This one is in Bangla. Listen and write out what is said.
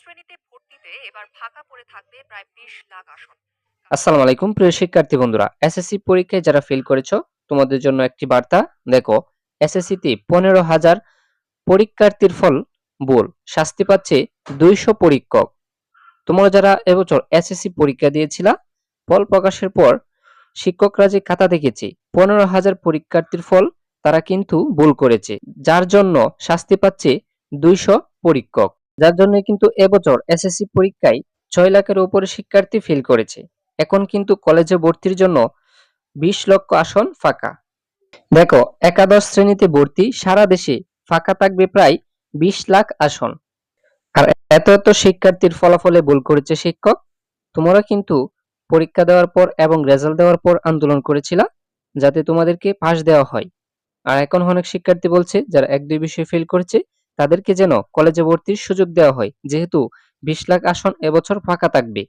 শ্রেণীতে ভর্তিতে এবার ফাঁকা পড়ে থাকবে প্রায় বিশ লাখ আসন। আসসালামু আলাইকুম, প্রিয় শিক্ষার্থী বন্ধুরা। এসএসসি পরীক্ষায় যারা ফেল করেছ, তোমাদের জন্য একটি বার্তা। দেখো এসএসসি তে পনেরো হাজার পরীক্ষার্থীর ফল ভুল শাস্তি পাচ্ছে দুইশো পরীক্ষক। তোমরা যারা এবছর এসএসসি পরীক্ষা দিয়েছিলা, ফল প্রকাশের পর শিক্ষকরা যে খাতা দেখেছে, পনেরো হাজার পরীক্ষার্থীর ফল, তারা কিন্তু ভুল করেছে। যার জন্য শাস্তি পাচ্ছে দুইশো পরীক্ষক। যার জন্য কিন্তু এবছর এসএসসি পরীক্ষায় ছয় লাখের উপরে শিক্ষার্থী ফেল করেছে। এখন কিন্তু কলেজে ভর্তির জন্য বিশ লক্ষ আসন ফাঁকা। দেখো, একাদশ শ্রেণীতে ভর্তি সারা দেশে ফাঁকা থাকবে প্রায় বিশ লাখ আসন। আর এত এত শিক্ষার্থীর ফলাফলে ভুল করেছে শিক্ষক। তোমরা কিন্তু পরীক্ষা দেওয়ার পর এবং রেজাল্ট দেওয়ার পর আন্দোলন করেছিলা, যাতে তোমাদেরকে পাশ দেওয়া হয়। আর এখন অনেক শিক্ষার্থী বলছে, যারা এক দুই বিষয়ে ফেল করেছে তাদেরকে যেন কলেজে ভর্তির সুযোগ দেওয়া হয় যেহেতু বিশ লাখ আসন এবছর ফাঁকা থাকবে।